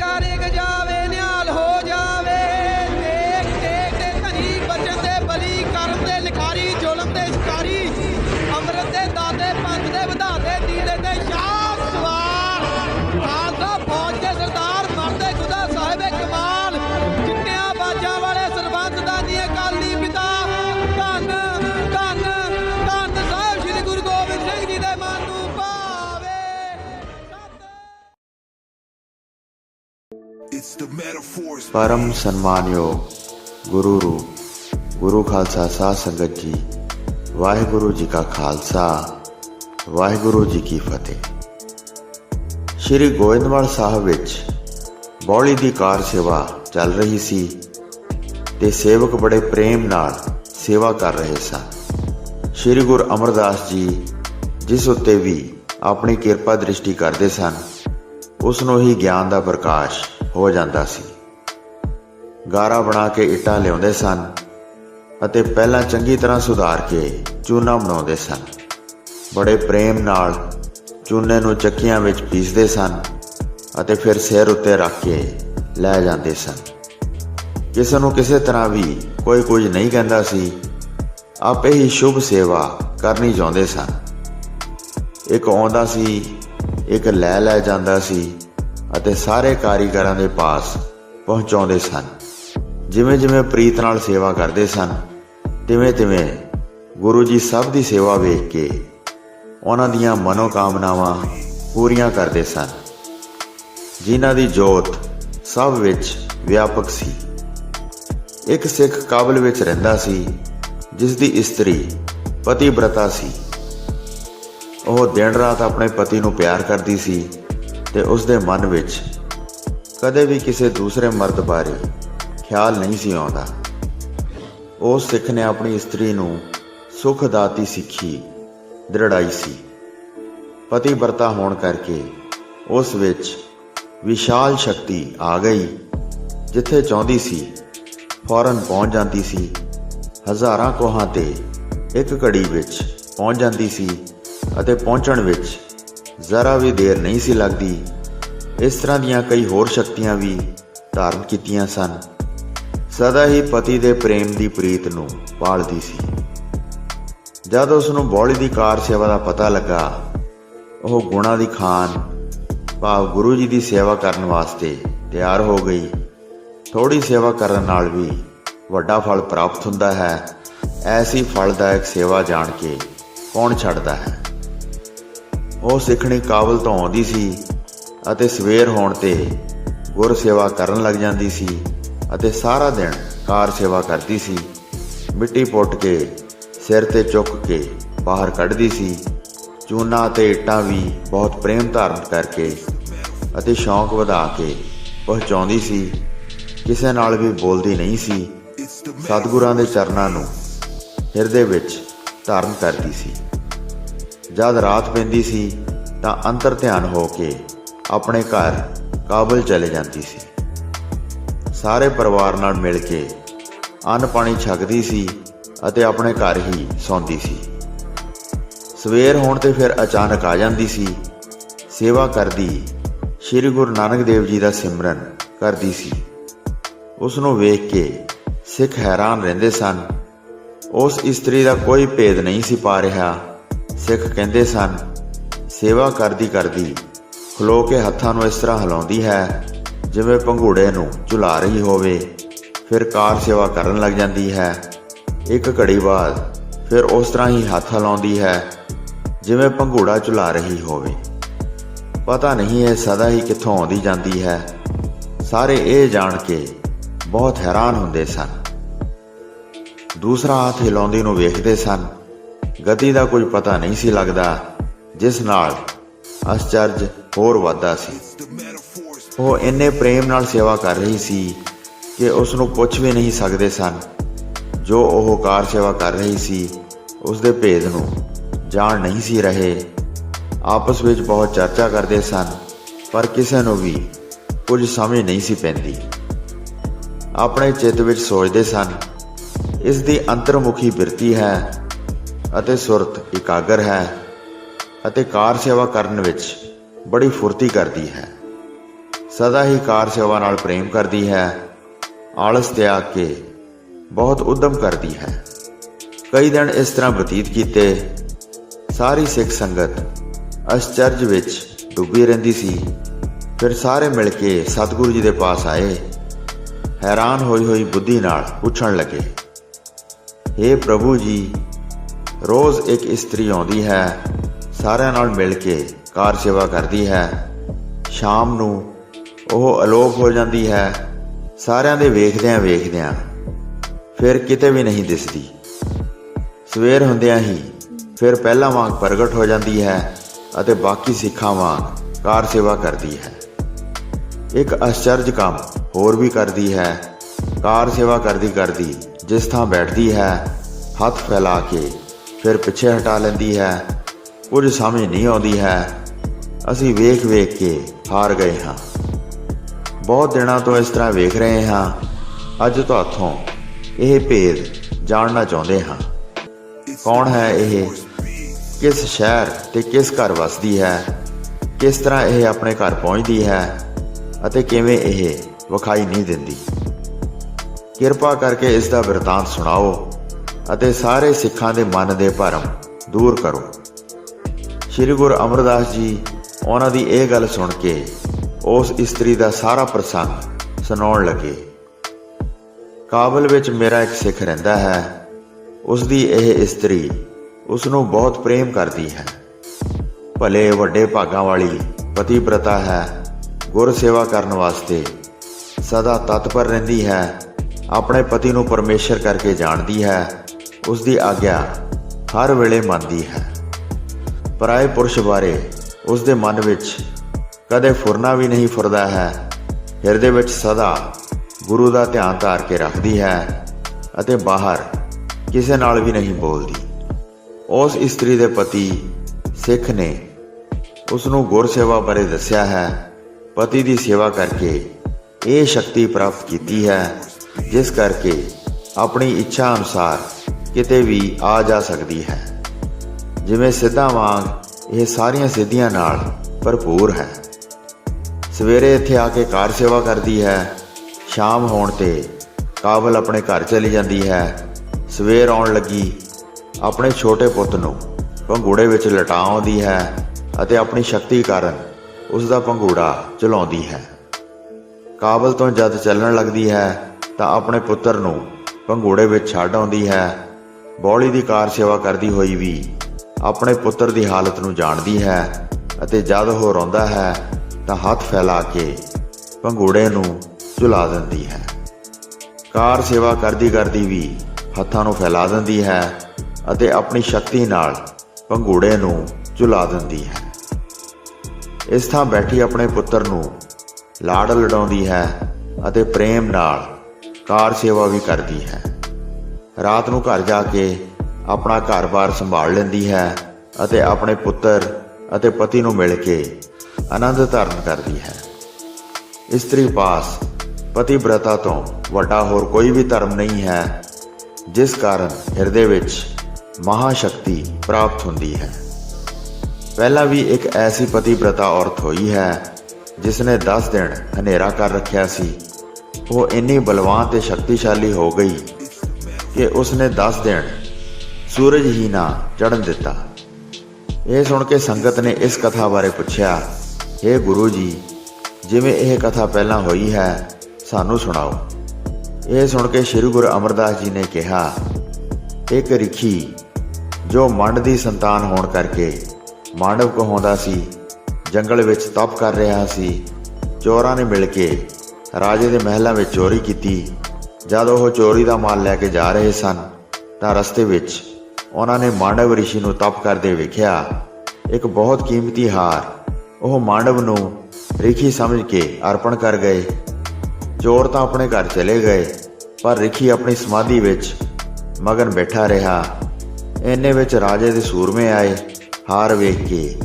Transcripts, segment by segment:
कार्य गजा ਪਰਮ ਸਨਮਾਨਯੋਗ ਗੁਰੂ ਰੂਪ ਗੁਰੂ ਖਾਲਸਾ ਸਾਧ ਸੰਗਤ ਜੀ ਵਾਹਿਗੁਰੂ ਜੀ ਕਾ ਖਾਲਸਾ ਵਾਹਿਗੁਰੂ ਜੀ ਕੀ ਫਤਿਹ ਸ਼੍ਰੀ ਗੋਇੰਦਵਾਲ ਸਾਹਿਬ ਵਿੱਚ ਬੌਲੀ ਦੀ ਕਾਰ ਸੇਵਾ ਚੱਲ ਰਹੀ ਸੀ ਤੇ ਸੇਵਕ ਬੜੇ ਪ੍ਰੇਮ ਨਾਲ ਸੇਵਾ ਕਰ ਰਹੇ ਸਨ ਸ਼੍ਰੀ ਗੁਰੂ ਅਮਰਦਾਸ ਜੀ ਜਿਸ ਉੱਤੇ ਵੀ ਆਪਣੀ ਕਿਰਪਾ ਦ੍ਰਿਸ਼ਟੀ ਕਰਦੇ ਸਨ ਉਸ ਨੂੰ ਹੀ ਗਿਆਨ ਦਾ ਪ੍ਰਕਾਸ਼ ਹੋ ਜਾਂਦਾ ਸੀ। ਗਾਰਾ ਬਣਾ ਕੇ ਇੱਟਾਂ ਲਿਆਉਂਦੇ ਸਨ ਅਤੇ ਪਹਿਲਾਂ ਚੰਗੀ ਤਰ੍ਹਾਂ ਸੁਧਾਰ ਕੇ ਚੂਨਾ ਬਣਾਉਂਦੇ ਸਨ। ਬੜੇ ਪ੍ਰੇਮ ਨਾਲ ਚੂਨੇ ਨੂੰ ਚੱਕੀਆਂ ਵਿੱਚ ਪੀਸਦੇ ਸਨ ਅਤੇ ਫਿਰ ਸਿਰ ਉੱਤੇ ਰੱਖ ਕੇ ਲੈ ਜਾਂਦੇ ਸਨ। ਕਿਸੇ ਨੂੰ ਕਿਸੇ ਤਰ੍ਹਾਂ ਵੀ ਕੋਈ ਕੁਝ ਨਹੀਂ ਕਹਿੰਦਾ ਸੀ। ਆਪੇ ਹੀ ਸ਼ੁਭ ਸੇਵਾ ਕਰਨੀ ਚਾਹੁੰਦੇ ਸਨ। ਇੱਕ ਆਉਂਦਾ ਸੀ, ਇੱਕ ਲੈ ਲੈ ਜਾਂਦਾ ਸੀ। ਅਤੇ ਸਾਰੇ ਕਾਰੀਗਰਾਂ ਦੇ ਪਾਸ ਪਹੁੰਚਾਉਂਦੇ ਸਨ। ਜਿਵੇਂ ਜਿਵੇਂ ਪ੍ਰੀਤ ਨਾਲ ਸੇਵਾ ਕਰਦੇ ਸਨ, ਤਿਵੇਂ ਤਿਵੇਂ ਗੁਰੂ ਜੀ ਸਭ ਦੀ ਸੇਵਾ ਵੇਖ ਕੇ ਉਹਨਾਂ ਦੀਆਂ ਮਨੋਕਾਮਨਾਵਾਂ ਪੂਰੀਆਂ ਕਰਦੇ ਸਨ। ਜਿਨ੍ਹਾਂ ਦੀ ਜੋਤ ਸਭ ਵਿੱਚ ਵਿਆਪਕ ਸੀ। ਇੱਕ ਸਿੱਖ ਕਾਬਲ ਵਿੱਚ ਰਹਿੰਦਾ ਸੀ ਜਿਸ ਦੀ ਇਸਤਰੀ ਪਤੀ ਬ੍ਰਤਾ ਸੀ। ਉਹ ਦਿਨ ਰਾਤ ਆਪਣੇ ਪਤੀ ਨੂੰ ਪਿਆਰ ਕਰਦੀ ਸੀ ਤੇ ਉਸ ਦੇ ਮਨ ਵਿੱਚ ਕਦੇ ਵੀ ਕਿਸੇ ਦੂਸਰੇ ਮਰਦ ਬਾਰੇ ਖਿਆਲ ਨਹੀਂ ਸੀ ਆਉਂਦਾ। ਉਸ ਸਿੱਖ ਨੇ ਆਪਣੀ ਇਸਤਰੀ ਨੂੰ ਸੁਖ ਦਾਤੀ ਸਿੱਖੀ, ਦ੍ਰਿੜਾਈ ਸੀ। ਪਤੀ ਵਰਤਾ ਹੋਣ ਕਰਕੇ ਉਸ ਵਿੱਚ ਵਿਸ਼ਾਲ ਸ਼ਕਤੀ ਆ ਗਈ, ਜਿੱਥੇ ਚਾਹੁੰਦੀ ਸੀ ਫੌਰਨ ਪਹੁੰਚ ਜਾਂਦੀ ਸੀ। ਹਜ਼ਾਰਾਂ ਕੋਹਾਂ ਤੇ ਇੱਕ ਘੜੀ ਵਿੱਚ ਪਹੁੰਚ ਜਾਂਦੀ ਸੀ ਅਤੇ ਪਹੁੰਚਣ ਵਿੱਚ ਜ਼ਰਾ ਵੀ ਦੇਰ ਨਹੀਂ ਸੀ ਲੱਗਦੀ। ਇਸ ਤਰ੍ਹਾਂ ਦੀਆਂ ਕਈ ਹੋਰ ਸ਼ਕਤੀਆਂ ਵੀ ਧਾਰਨ ਕੀਤੀਆਂ ਸਨ। ਸਦਾ ਹੀ ਪਤੀ ਦੇ ਪ੍ਰੇਮ ਦੀ ਪ੍ਰੀਤ ਨੂੰ ਪਾਲਦੀ ਸੀ। ਜਦ ਉਸ ਨੂੰ ਬੌਲੀ ਦੀ ਕਾਰ ਸੇਵਾ ਦਾ ਪਤਾ ਲੱਗਾ, ਉਹ ਗੁਣਾ ਦੀ ਖਾਨ, ਭਾਵ ਗੁਰੂ ਜੀ ਦੀ ਸੇਵਾ ਕਰਨ ਵਾਸਤੇ ਤਿਆਰ ਹੋ ਗਈ। ਥੋੜੀ ਸੇਵਾ ਕਰਨ ਨਾਲ ਵੀ ਵੱਡਾ ਫਲ ਪ੍ਰਾਪਤ ਹੁੰਦਾ ਹੈ। ਐਸੀ ਫਲਦਾਇਕ ਸੇਵਾ ਜਾਣ ਕੇ ਕੌਣ ਛੱਡਦਾ ਹੈ? ਉਹ ਸਿੱਖਣੀ ਕਾਬਲ ਤੋਂ ਆਉਂਦੀ ਸੀ ਅਤੇ ਸਵੇਰ ਹੋਣ ਤੇ ਗੁਰ ਸੇਵਾ ਕਰਨ ਲੱਗ ਜਾਂਦੀ ਸੀ ਅਤੇ ਸਾਰਾ ਦਿਨ ਕਾਰ ਸੇਵਾ ਕਰਦੀ ਸੀ। ਮਿੱਟੀ ਪੁੱਟ ਕੇ, ਸਿਰ ਤੇ ਚੁੱਕ ਕੇ ਬਾਹਰ ਕੱਢਦੀ ਸੀ। ਚੂਨਾ ਤੇ ਇੱਟਾਂ ਵੀ ਬਹੁਤ ਪ੍ਰੇਮ ਧਾਰਨ ਕਰਕੇ ਅਤੇ ਸ਼ੌਂਕ ਵਧਾ ਕੇ ਪਹੁੰਚਾਉਂਦੀ ਸੀ। ਕਿਸੇ ਨਾਲ ਵੀ ਬੋਲਦੀ ਨਹੀਂ ਸੀ। ਸਤਿਗੁਰਾਂ ਦੇ ਚਰਨਾਂ ਨੂੰ ਹਿਰਦੇ ਵਿੱਚ ਧਾਰਨ ਕਰਦੀ ਸੀ। ਜਦ ਰਾਤ ਪੈਂਦੀ ਸੀ ਤਾਂ ਅੰਤਰ ਧਿਆਨ ਹੋ ਕੇ ਆਪਣੇ ਘਰ ਕਾਬਲ ਚਲੇ ਜਾਂਦੀ ਸੀ। ਸਾਰੇ ਪਰਿਵਾਰ ਨਾਲ ਮਿਲ ਕੇ ਅੰਨ ਪਾਣੀ ਛਕਦੀ ਸੀ ਅਤੇ ਆਪਣੇ ਘਰ ਹੀ ਸੌਂਦੀ ਸੀ। ਸਵੇਰ ਹੋਣ ਤੇ ਫਿਰ ਅਚਾਨਕ ਆ ਜਾਂਦੀ ਸੀ। ਸੇਵਾ ਕਰਦੀ ਸ੍ਰੀ ਗੁਰੂ ਨਾਨਕ ਦੇਵ ਜੀ ਦਾ ਸਿਮਰਨ ਕਰਦੀ ਸੀ। ਉਸ ਨੂੰ ਵੇਖ ਕੇ ਸਿੱਖ ਹੈਰਾਨ ਰਹਿੰਦੇ ਸਨ। ਉਸ ਇਸਤਰੀ ਦਾ ਕੋਈ ਭੇਦ ਨਹੀਂ ਸੀ ਪਾ ਰਿਹਾ ਸਿੱਖ ਕਹਿੰਦੇ ਸਨ, ਸੇਵਾ ਕਰਦੀ ਕਰਦੀ ਖਲੋ ਕੇ ਹੱਥਾਂ ਨੂੰ ਇਸ ਤਰ੍ਹਾਂ ਹਿਲਾਉਂਦੀ ਹੈ, ਜਿਵੇਂ ਪੰਘੂੜੇ ਨੂੰ ਝੁਲਾ ਰਹੀ ਹੋਵੇ। ਫਿਰ ਕਾਰ ਸੇਵਾ ਕਰਨ ਲੱਗ ਜਾਂਦੀ ਹੈ। ਇੱਕ ਘੜੀ ਬਾਅਦ ਫਿਰ ਉਸ ਤਰ੍ਹਾਂ ਹੀ ਹੱਥ ਹਿਲਾਉਂਦੀ ਹੈ, ਜਿਵੇਂ ਪੰਘੂੜਾ ਝੁਲਾ ਰਹੀ ਹੋਵੇ। ਪਤਾ ਨਹੀਂ ਇਹ ਸਦਾ ਹੀ ਕਿੱਥੋਂ ਆਉਂਦੀ ਜਾਂਦੀ ਹੈ। ਸਾਰੇ ਇਹ ਜਾਣ ਕੇ ਬਹੁਤ ਹੈਰਾਨ ਹੁੰਦੇ ਸਨ। ਦੂਸਰਾ ਹੱਥ ਹਿਲਾਉਂਦੀ ਨੂੰ ਵੇਖਦੇ ਸਨ। ਗਤੀ ਦਾ ਕੁਝ ਪਤਾ ਨਹੀਂ ਸੀ ਲੱਗਦਾ, ਜਿਸ ਨਾਲ ਅਸਚਰਜ ਹੋਰ ਵੱਧਦਾ ਸੀ। ਉਹ ਇੰਨੇ ਪ੍ਰੇਮ ਨਾਲ ਸੇਵਾ ਕਰ ਰਹੀ ਸੀ ਕਿ ਉਸ ਨੂੰ ਪੁੱਛ ਵੀ ਨਹੀਂ ਸਕਦੇ ਸਨ। ਜੋ ਉਹ ਕਾਰ ਸੇਵਾ ਕਰ ਰਹੀ ਸੀ ਉਸ ਦੇ ਭੇਦ ਨੂੰ ਜਾਣ ਨਹੀਂ ਸੀ ਰਹੇ। ਆਪਸ ਵਿੱਚ ਬਹੁਤ ਚਰਚਾ ਕਰਦੇ ਸਨ, ਪਰ ਕਿਸੇ ਨੂੰ ਵੀ ਕੁਝ ਸਮਝ ਨਹੀਂ ਸੀ ਪੈਂਦੀ। ਆਪਣੇ ਚਿੱਤ ਵਿੱਚ ਸੋਚਦੇ ਸਨ, ਇਸ ਦੀ ਅੰਤਰਮੁਖੀ ਬਿਰਤੀ ਹੈ ਅਤੇ ਸੁਰਤ ਇਕਾਗਰ ਹੈ ਅਤੇ ਕਾਰ ਸੇਵਾ ਕਰਨ ਵਿੱਚ ਬੜੀ ਫੁਰਤੀ ਕਰਦੀ ਹੈ। ਸਦਾ ਹੀ ਕਾਰ ਸੇਵਾ ਨਾਲ ਪ੍ਰੇਮ ਕਰਦੀ ਹੈ, ਆਲਸ ਤਿਆਗ ਕੇ ਬਹੁਤ ਉਦਮ ਕਰਦੀ ਹੈ। ਕਈ ਦਿਨ ਇਸ ਤਰ੍ਹਾਂ ਬਤੀਤ ਕੀਤੇ, ਸਾਰੀ ਸਿੱਖ ਸੰਗਤ ਅਸਚਰਜ ਵਿੱਚ ਡੁੱਬੀ ਰਹਿੰਦੀ ਸੀ। ਫਿਰ ਸਾਰੇ ਮਿਲ ਕੇ ਸਤਿਗੁਰੂ ਜੀ ਦੇ ਪਾਸ ਆਏ, ਹੈਰਾਨ ਹੋਈ ਹੋਈ ਬੁੱਧੀ ਨਾਲ ਪੁੱਛਣ ਲੱਗੇ हे ਪ੍ਰਭੂ ਜੀ ਰੋਜ਼ ਇੱਕ ਇਸਤਰੀ ਆਉਂਦੀ ਹੈ, ਸਾਰਿਆਂ ਨਾਲ ਮਿਲ ਕੇ ਕਾਰ ਸੇਵਾ ਕਰਦੀ ਹੈ। ਸ਼ਾਮ ਨੂੰ ਉਹ ਅਲੋਪ ਹੋ ਜਾਂਦੀ ਹੈ, ਸਾਰਿਆਂ ਦੇ ਵੇਖਦਿਆਂ ਵੇਖਦਿਆਂ, ਫਿਰ ਕਿਤੇ ਵੀ ਨਹੀਂ ਦਿਸਦੀ। ਸਵੇਰ ਹੁੰਦਿਆਂ ਹੀ ਫਿਰ ਪਹਿਲਾਂ ਵਾਂਗ ਪ੍ਰਗਟ ਹੋ ਜਾਂਦੀ ਹੈ ਅਤੇ ਬਾਕੀ ਸਿੱਖਾਂ ਵਾਂਗ ਕਾਰ ਸੇਵਾ ਕਰਦੀ ਹੈ। ਇੱਕ ਅਚਰਜ ਕੰਮ ਹੋਰ ਵੀ ਕਰਦੀ ਹੈ, ਕਾਰ ਸੇਵਾ ਕਰਦੀ ਕਰਦੀ ਜਿਸ ਥਾਂ ਬੈਠਦੀ ਹੈ, ਹੱਥ ਫੈਲਾ ਕੇ ਫਿਰ ਪਿੱਛੇ ਹਟਾ ਲੈਂਦੀ ਹੈ। ਕੁਝ ਸਮਝ ਨਹੀਂ ਆਉਂਦੀ ਹੈ। ਅਸੀਂ ਵੇਖ ਵੇਖ ਕੇ ਹਾਰ ਗਏ ਹਾਂ। ਬਹੁਤ ਦਿਨਾਂ ਤੋਂ ਇਸ ਤਰ੍ਹਾਂ ਵੇਖ ਰਹੇ ਹਾਂ। ਅੱਜ ਤੁਹਾਥੋਂ ਇਹ ਭੇਦ ਜਾਣਨਾ ਚਾਹੁੰਦੇ ਹਾਂ। ਕੌਣ ਹੈ ਇਹ? ਕਿਸ ਸ਼ਹਿਰ ਤੇ ਕਿਸ ਘਰ ਵਸਦੀ ਹੈ? ਕਿਸ ਤਰ੍ਹਾਂ ਇਹ ਆਪਣੇ ਘਰ ਪਹੁੰਚਦੀ ਹੈ? ਅਤੇ ਕਿਵੇਂ ਇਹ ਵਿਖਾਈ ਨਹੀਂ ਦਿੰਦੀ? ਕਿਰਪਾ ਕਰਕੇ ਇਸ ਦਾ ਬਿਰਤਾਂਤ ਸੁਣਾਓ। ਅਤੇ ਸਾਰੇ ਸਿੱਖਾਂ ਦੇ ਮਨ ਦੇ ਭਰਮ ਦੂਰ ਕਰੋ। ਸ੍ਰੀ ਗੁਰੂ ਅਮਰਦਾਸ ਜੀ ਉਹਨਾਂ ਦੀ ਇਹ ਗੱਲ ਸੁਣ ਕੇ ਉਸ ਇਸਤਰੀ ਦਾ ਸਾਰਾ ਪ੍ਰਸੰਗ ਸੁਣਾਉਣ ਲੱਗੇ। ਕਾਬਲ ਵਿੱਚ ਮੇਰਾ ਇੱਕ ਸਿੱਖ ਰਹਿੰਦਾ ਹੈ। ਉਸ ਦੀ ਇਹ ਇਸਤਰੀ ਉਸ ਨੂੰ ਬਹੁਤ ਪ੍ਰੇਮ ਕਰਦੀ ਹੈ। ਭਲੇ ਵੱਡੇ ਭਾਗਾਂ ਵਾਲੀ ਪਤੀਬ੍ਰਤਾ ਹੈ। ਗੁਰ ਸੇਵਾ ਕਰਨ ਵਾਸਤੇ ਸਦਾ ਤਤਪਰ ਰਹਿੰਦੀ ਹੈ। ਆਪਣੇ ਪਤੀ ਨੂੰ ਪਰਮੇਸ਼ਰ ਕਰਕੇ ਜਾਣਦੀ ਹੈ। ਉਸ ਦੀ ਆਗਿਆ ਹਰ ਵੇਲੇ ਮੰਨਦੀ ਹੈ। ਪਰਾਏ ਪੁਰਸ਼ ਬਾਰੇ ਉਸ ਦੇ ਮਨ ਵਿੱਚ ਕਦੇ ਫੁਰਨਾ ਵੀ ਨਹੀਂ ਫੁਰਦਾ ਹੈ। ਹਿਰਦੇ ਵਿੱਚ ਸਦਾ ਗੁਰੂ ਦਾ ਧਿਆਨ ਧਾਰ ਕੇ ਰੱਖਦੀ ਹੈ ਅਤੇ ਬਾਹਰ ਕਿਸੇ ਨਾਲ ਵੀ ਨਹੀਂ ਬੋਲਦੀ। ਉਸ ਇਸਤਰੀ ਦੇ ਪਤੀ ਸਿੱਖ ਨੇ ਉਸ ਨੂੰ ਗੁਰਸੇਵਾ ਬਾਰੇ ਦੱਸਿਆ ਹੈ। ਪਤੀ ਦੀ ਸੇਵਾ ਕਰਕੇ ਇਹ ਸ਼ਕਤੀ ਪ੍ਰਾਪਤ ਕੀਤੀ ਹੈ, ਜਿਸ ਕਰਕੇ ਆਪਣੀ ਇੱਛਾ ਅਨੁਸਾਰ ਕਿਤੇ ਵੀ ਆ ਜਾ ਸਕਦੀ ਹੈ। ਜਿਵੇਂ ਸਿੱਧਾ ਵਾਂਗ ਇਹ ਸਾਰੀਆਂ ਸਿੱਧੀਆਂ ਨਾਲ ਭਰਪੂਰ ਹੈ। ਸਵੇਰੇ ਇੱਥੇ ਆ ਕੇ ਕਾਰ ਸੇਵਾ ਕਰਦੀ ਹੈ। ਸ਼ਾਮ ਹੋਣ ਤੇ ਕਾਬਲ ਆਪਣੇ ਘਰ ਚਲੀ ਜਾਂਦੀ ਹੈ। ਸਵੇਰ ਆਉਣ ਲੱਗੀ, ਆਪਣੇ ਛੋਟੇ ਪੁੱਤ ਨੂੰ ਪੰਘੂੜੇ ਵਿੱਚ ਲਟਾ ਆਉਂਦੀ ਹੈ ਅਤੇ ਆਪਣੀ ਸ਼ਕਤੀ ਕਾਰਨ ਉਸ ਦਾ ਪੰਘੂੜਾ ਚਲਾਉਂਦੀ ਹੈ। ਕਾਬਲ ਤੋਂ ਜਦ ਚੱਲਣ ਲੱਗਦੀ ਹੈ ਤਾਂ ਆਪਣੇ ਪੁੱਤਰ ਨੂੰ ਪੰਘੂੜੇ ਵਿੱਚ ਛੱਡ ਆਉਂਦੀ ਹੈ ਬੌਲੀ ਦੀ ਕਾਰ ਸੇਵਾ ਕਰਦੀ ਹੋਈ ਵੀ ਆਪਣੇ ਪੁੱਤਰ ਦੀ ਹਾਲਤ ਨੂੰ ਜਾਣਦੀ ਹੈ ਅਤੇ ਜਦ ਉਹ ਰੋਂਦਾ ਹੈ ਤਾਂ ਹੱਥ ਫੈਲਾ ਕੇ ਪੰਘੂੜੇ ਨੂੰ ਝੁਲਾ ਦਿੰਦੀ ਹੈ। ਕਾਰ ਸੇਵਾ ਕਰਦੀ ਕਰਦੀ ਵੀ ਹੱਥਾਂ ਨੂੰ ਫੈਲਾ ਦਿੰਦੀ ਹੈ ਅਤੇ ਆਪਣੀ ਸ਼ਕਤੀ ਨਾਲ ਪੰਘੂੜੇ ਨੂੰ ਝੁਲਾ ਦਿੰਦੀ ਹੈ। ਇਸ ਥਾਂ ਬੈਠੀ ਆਪਣੇ ਪੁੱਤਰ ਨੂੰ ਲਾੜ ਲਡਾਉਂਦੀ ਹੈ ਅਤੇ ਪ੍ਰੇਮ ਨਾਲ ਕਾਰ ਸੇਵਾ ਵੀ ਕਰਦੀ ਹੈ। ਰਾਤ ਨੂੰ ਘਰ ਜਾ ਕੇ ਆਪਣਾ ਘਰ-ਬਾਰ ਸੰਭਾਲ ਲੈਂਦੀ ਹੈ ਅਤੇ ਆਪਣੇ ਪੁੱਤਰ ਅਤੇ ਪਤੀ ਨੂੰ ਮਿਲ ਕੇ ਆਨੰਦ ਧਾਰਨ ਕਰਦੀ ਹੈ। ਇਸਤਰੀ ਪਾਸ ਪਤੀਬ੍ਰਤਾ ਤੋਂ ਵੱਡਾ ਹੋਰ ਕੋਈ ਵੀ ਧਰਮ ਨਹੀਂ ਹੈ, ਜਿਸ ਕਾਰਨ ਹਿਰਦੇ ਵਿੱਚ ਮਹਾ ਸ਼ਕਤੀ ਪ੍ਰਾਪਤ ਹੁੰਦੀ ਹੈ। ਪਹਿਲਾਂ ਵੀ ਇੱਕ ਐਸੀ ਪਤੀਬ੍ਰਤਾ ਔਰਤ ਹੋਈ ਹੈ ਜਿਸ ਨੇ 10 ਦਿਨ ਹਨੇਰਾ ਕਰ ਰੱਖਿਆ ਸੀ। ਉਹ ਇੰਨੀ ਬਲਵਾਨ ਤੇ ਸ਼ਕਤੀਸ਼ਾਲੀ ਹੋ ਗਈ ਕਿ ਉਸਨੇ 10 ਦਿਨ ਸੂਰਜ ਹੀ ਨਾ ਚੜਨ ਦਿੱਤਾ। ਇਹ ਸੁਣ ਕੇ ਸੰਗਤ ਨੇ ਇਸ ਕਥਾ ਬਾਰੇ ਪੁੱਛਿਆ हे ਗੁਰੂ ਜੀ, ਜਿਵੇਂ ਇਹ ਕਥਾ ਪਹਿਲਾਂ ਹੋਈ ਹੈ, ਸਾਨੂੰ ਸੁਣਾਓ। ਇਹ ਸੁਣ ਕੇ ਸ੍ਰੀ ਗੁਰੂ ਅਮਰਦਾਸ ਜੀ ਨੇ ਕਿਹਾ, ਇੱਕ ਰਿਖੀ, ਜੋ ਮੰਡ ਦੀ ਸੰਤਾਨ ਹੋਣ ਕਰਕੇ ਮਾਂਡਵ ਕਹਾਉਂਦਾ ਸੀ, ਜੰਗਲ ਵਿੱਚ ਤਪ ਕਰ ਰਿਹਾ ਸੀ, ਚੋਰਾਂ ਨੇ ਮਿਲ ਕੇ ਰਾਜੇ ਦੇ ਮਹਿਲਾਂ ਵਿੱਚ ਚੋਰੀ ਕੀਤੀ ਜਦ ਉਹ ਚੋਰੀ ਦਾ ਮਾਲ ਲੈ ਕੇ ਜਾ ਰਹੇ ਸਨ, ਤਾਂ ਰਸਤੇ ਵਿੱਚ ਉਹਨਾਂ ਨੇ ਮਾਂਡਵ ਰਿਸ਼ੀ ਨੂੰ ਤਪ ਕਰਦੇ ਵੇਖਿਆ। ਇੱਕ ਬਹੁਤ ਕੀਮਤੀ ਹਾਰ। ਉਹ ਮਾਂਡਵ ਨੂੰ ਰਿਖੀ ਸਮਝ ਕੇ ਅਰਪਣ ਕਰ ਗਏ। ਚੋਰ ਤਾਂ ਆਪਣੇ ਘਰ ਚਲੇ ਗਏ, ਪਰ ਰਿਖੀ ਆਪਣੀ ਸਮਾਧੀ ਵਿੱਚ ਮਗਨ ਬੈਠਾ ਰਿਹਾ। ਇੰਨੇ ਵਿੱਚ ਰਾਜੇ ਦੇ ਸੂਰਮੇ ਆਏ, ਹਾਰ ਵੇਖ ਕੇ।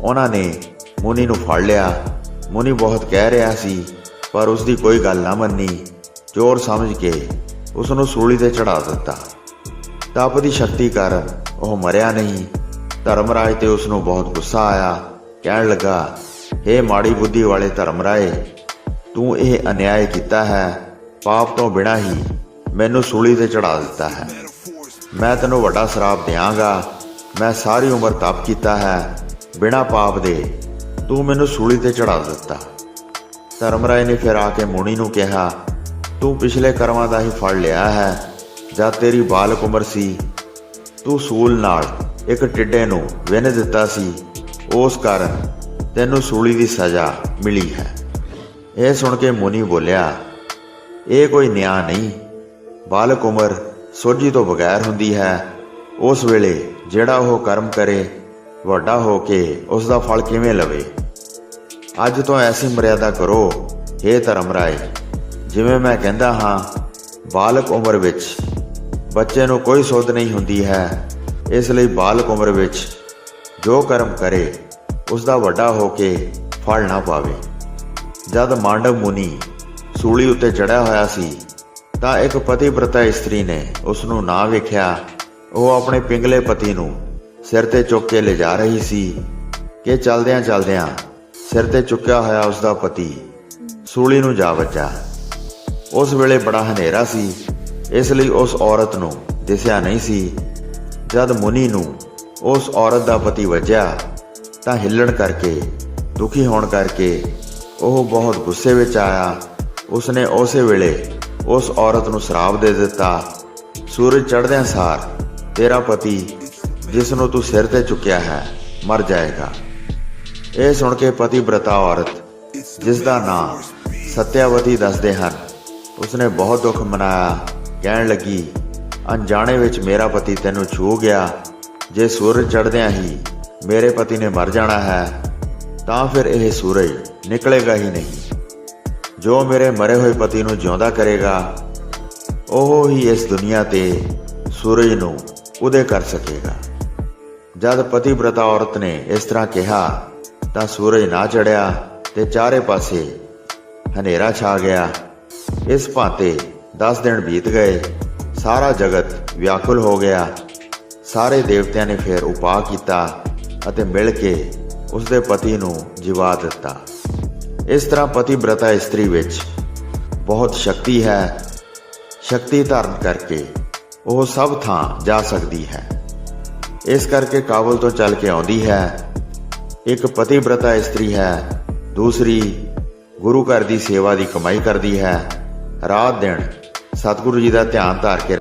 ਉਹਨਾਂ ਨੇ ਮੁਨੀ ਨੂੰ ਫੜ ਲਿਆ। ਮੁਨੀ ਬਹੁਤ ਕਹਿ ਰਿਹਾ ਸੀ, ਪਰ ਉਸ ਦੀ ਕੋਈ ਗੱਲ ਨਾ ਮੰਨੀ। ਚੋਰ ਸਮਝ ਕੇ ਉਸ ਨੂੰ ਸੂਲੀ ਤੇ ਚੜਾ ਦਿੱਤਾ। ਤਪ ਦੀ ਸ਼ਕਤੀ ਕਾਰਨ ਉਹ ਮਰਿਆ ਨਹੀਂ। ਧਰਮਰਾਜ ਤੇ ਉਸ ਨੂੰ ਬਹੁਤ ਗੁੱਸਾ ਆਇਆ। ਕਹਿਣ ਲੱਗਾ हे ਮਾੜੀ ਬੁੱਧੀ ਵਾਲੇ ਧਰਮਰਾਏ, ਤੂੰ ਇਹ ਅਨਿਆਏ ਕੀਤਾ ਹੈ। ਪਾਪ ਤੋਂ ਬਿਨਾਂ ਹੀ ਮੈਨੂੰ ਸੂਲੀ ਤੇ ਚੜਾ ਦਿੱਤਾ ਹੈ। ਮੈਂ ਤੈਨੂੰ ਵੱਡਾ ਸ਼ਰਾਪ ਦਿਆਂਗਾ। ਮੈਂ ਸਾਰੀ ਉਮਰ ਤਪ ਕੀਤਾ ਹੈ। ਬਿਨਾਂ ਪਾਪ ਦੇ ਤੂੰ ਮੈਨੂੰ ਸੂਲੀ ਤੇ ਚੜਾ ਦਿੱਤਾ। ਧਰਮਰਾਏ ਨੇ ਫਿਰ ਆ ਕੇ ਮੁਨੀ ਨੂੰ ਕਿਹਾ ਤੂੰ ਪਿਛਲੇ ਕਰਮਾਂ ਦਾ ਹੀ ਫਲ ਲਿਆ ਹੈ ਜਦ ਤੇਰੀ ਬਾਲਕ ਉਮਰ ਸੀ। ਤੂੰ ਸੂਲ ਨਾਲ ਇੱਕ ਟਿੱਡੇ ਨੂੰ ਵਿੰਨ ਦਿੱਤਾ ਸੀ। ਉਸ ਕਾਰਨ ਤੈਨੂੰ ਸੂਲੀ ਦੀ ਸਜ਼ਾ ਮਿਲੀ ਹੈ। ਇਹ ਸੁਣ ਕੇ ਮੁਨੀ ਬੋਲਿਆ, ਇਹ ਕੋਈ ਨਿਆਂ ਨਹੀਂ। ਬਾਲਕ ਉਮਰ ਸੋਝੀ ਤੋਂ ਬਗੈਰ ਹੁੰਦੀ ਹੈ। ਉਸ ਵੇਲੇ ਜਿਹੜਾ ਉਹ ਕਰਮ ਕਰੇ, ਵੱਡਾ ਹੋ ਕੇ ਉਸ ਦਾ ਫਲ ਕਿਵੇਂ ਲਵੇ? ਅੱਜ ਤੋਂ ਐਸੀ ਮਰਿਆਦਾ ਕਰੋ हे ਧਰਮ ਰਾਏ ਜਿਵੇਂ ਮੈਂ ਕਹਿੰਦਾ ਹਾਂ, ਬਾਲਕ ਉਮਰ ਵਿੱਚ ਬੱਚੇ ਨੂੰ ਕੋਈ ਸੁੱਧ ਨਹੀਂ ਹੁੰਦੀ ਹੈ। ਇਸ ਲਈ ਬਾਲਕ ਉਮਰ ਵਿੱਚ ਜੋ ਕਰਮ ਕਰੇ ਉਸ ਦਾ ਵੱਡਾ ਹੋ ਕੇ ਫਲ ਨਾ ਪਾਵੇ। ਜਦ ਮਾਂਡਵ ਮੁਨੀ ਸੂਲੀ ਉੱਤੇ ਚੜਿਆ ਹੋਇਆ ਸੀ, ਤਾਂ ਇੱਕ ਪਤੀਵ੍ਰਤਾ ਇਸਤਰੀ ਨੇ ਉਸ ਨੂੰ ਨਾ ਵੇਖਿਆ। ਉਹ ਆਪਣੇ ਪਿੰਗਲੇ ਪਤੀ ਨੂੰ ਸਿਰ ਤੇ ਚੁੱਕ ਕੇ ਲਿਜਾ ਰਹੀ ਸੀ ਕਿ ਚਲਦਿਆਂ ਚਲਦਿਆਂ ਸਿਰ ਤੇ ਚੁੱਕਿਆ ਹੋਇਆ ਉਸ ਦਾ ਪਤੀ ਸੂਲੀ ਨੂੰ ਜਾ ਵੱਜਾ। ਉਸ ਵੇਲੇ ਬੜਾ ਹਨੇਰਾ ਸੀ, ਇਸ ਲਈ ਉਸ ਔਰਤ ਨੂੰ ਦਿਸਿਆ ਨਹੀਂ ਸੀ। ਜਦ ਮੁਨੀ ਨੂੰ ਉਸ ਔਰਤ ਦਾ ਪਤੀ ਵੱਜਿਆ, ਤਾਂ ਹਿੱਲਣ ਕਰਕੇ, ਦੁਖੀ ਹੋਣ ਕਰਕੇ ਉਹ ਬਹੁਤ ਗੁੱਸੇ ਵਿੱਚ ਆਇਆ। ਉਸਨੇ ਉਸੇ ਵੇਲੇ ਉਸ ਔਰਤ ਨੂੰ ਸ਼ਰਾਬ ਦੇ ਦਿੱਤਾ, ਸੂਰਜ ਚੜ੍ਹਦਿਆਂ ਸਾਰ, ਤੇਰਾ ਪਤੀ ਜਿਸ ਨੂੰ ਤੂੰ ਸਿਰ ਤੇ ਚੁੱਕਿਆ ਹੈ, ਮਰ ਜਾਏਗਾ। ਇਹ ਸੁਣ ਕੇ ਪਤੀ ਬ੍ਰਤਾ ਔਰਤ ਜਿਸ ਦਾ ਨਾਮ ਸਤਿਆਵਤੀ ਦੱਸਦੇ ਹਨ ਉਸਨੇ ਬਹੁਤ ਦੁੱਖ ਮਨਾਇਆ। ਕਹਿਣ ਲੱਗੀ, ਅਣਜਾਣੇ ਵਿੱਚ ਮੇਰਾ ਪਤੀ ਤੈਨੂੰ ਛੂ ਗਿਆ। ਜੇ ਸੂਰਜ ਚੜ੍ਹਦਿਆਂ ਹੀ ਮੇਰੇ ਪਤੀ ਨੇ ਮਰ ਜਾਣਾ ਹੈ, ਤਾਂ ਫਿਰ ਇਹ ਸੂਰਜ ਨਿਕਲੇਗਾ ਹੀ ਨਹੀਂ। ਜੋ ਮੇਰੇ ਮਰੇ ਹੋਏ ਪਤੀ ਨੂੰ ਜਿਉਂਦਾ ਕਰੇਗਾ, ਉਹ ਹੀ ਇਸ ਦੁਨੀਆ ਤੇ ਸੂਰਜ ਨੂੰ ਉਦੇ ਕਰ ਸਕੇਗਾ। ਜਦ ਪਤੀਵ੍ਰਤਾ ਔਰਤ ਨੇ ਇਸ ਤਰ੍ਹਾਂ ਕਿਹਾ, ਤਾਂ ਸੂਰਜ ਨਾ ਚੜਿਆ ਤੇ ਚਾਰੇ ਪਾਸੇ ਹਨੇਰਾ ਛਾ ਗਿਆ। ਇਸ ਭਾਂਤੇ 10 ਦਿਨ ਬੀਤ ਗਏ। ਸਾਰਾ ਜਗਤ ਵਿਆਕੁਲ ਹੋ ਗਿਆ। ਸਾਰੇ ਦੇਵਤਿਆਂ ਨੇ ਫਿਰ ਉਪਾਅ ਕੀਤਾ ਅਤੇ ਮਿਲ ਕੇ ਉਸ ਦੇ ਪਤੀ ਨੂੰ ਜਿਵਾ ਦਿੱਤਾ। ਇਸ ਤਰ੍ਹਾਂ ਪਤੀਵ੍ਰਤਾ ਇਸਤਰੀ ਵਿੱਚ ਬਹੁਤ ਸ਼ਕਤੀ ਹੈ। ਸ਼ਕਤੀ ਧਾਰਨ ਕਰਕੇ ਉਹ ਸਭ ਥਾਂ ਜਾ ਸਕਦੀ ਹੈ। ਇਸ ਕਰਕੇ ਕਾਬਲ ਤੋਂ ਚੱਲ ਕੇ ਆਉਂਦੀ ਹੈ। ਇੱਕ ਪਤੀਵ੍ਰਤਾ ਇਸਤਰੀ ਹੈ, ਦੂਸਰੀ ਗੁਰੂ ਘਰ ਦੀ ਸੇਵਾ ਦੀ ਕਮਾਈ ਕਰਦੀ ਹੈ। ਰਾਤ ਦਿਨ ਸਤਿਗੁਰੂ ਜੀ ਦਾ ਧਿਆਨ ਧਾਰ ਕੇ